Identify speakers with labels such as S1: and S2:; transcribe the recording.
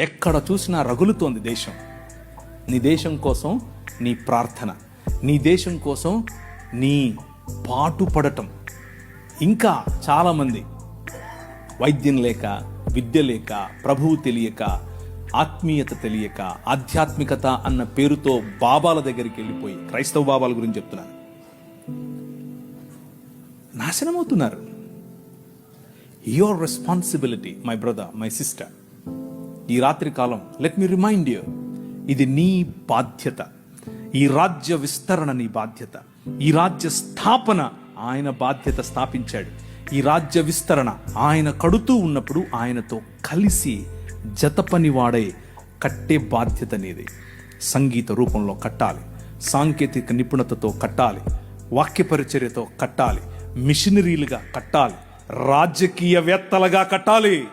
S1: ఎక్కడ చూసినా రగులుతోంది దేశం. నీ దేశం కోసం నీ ప్రార్థన నీ దేశం కోసం నీ పాటుపడటం ఇంకా చాలామంది వైద్యం లేక విద్య లేక ప్రభువు తెలియక ఆత్మీయత తెలియక ఆధ్యాత్మికత అన్న పేరుతో బాబాల దగ్గరికి వెళ్ళిపోయి క్రైస్తవ బాబాల గురించి చెప్తున్నాను నాశనమవుతున్నారు. Your responsibility my brother my sister ఈ రాత్రి కాలం లెట్ మీ రిమైండ్ యూ ఇది నీ బాధ్యత. ఈ రాజ్య విస్తరణ నీ బాధ్యత. ఈ రాజ్య స్థాపన ఆయన బాధ్యత స్థాపించాడు. ఈ రాజ్య విస్తరణ ఆయన కడుతూ ఉన్నప్పుడు ఆయనతో కలిసి జతపని వాడే కట్టే బాధ్యత నీది. సంగీత రూపంలో కట్టాలి. సాంకేతిక నిపుణతతో కట్టాలి. వాక్య పరిచర్యతో కట్టాలి. మిషనరీలుగా కట్టాలి. రాజకీయవేత్తలుగా కట్టాలి.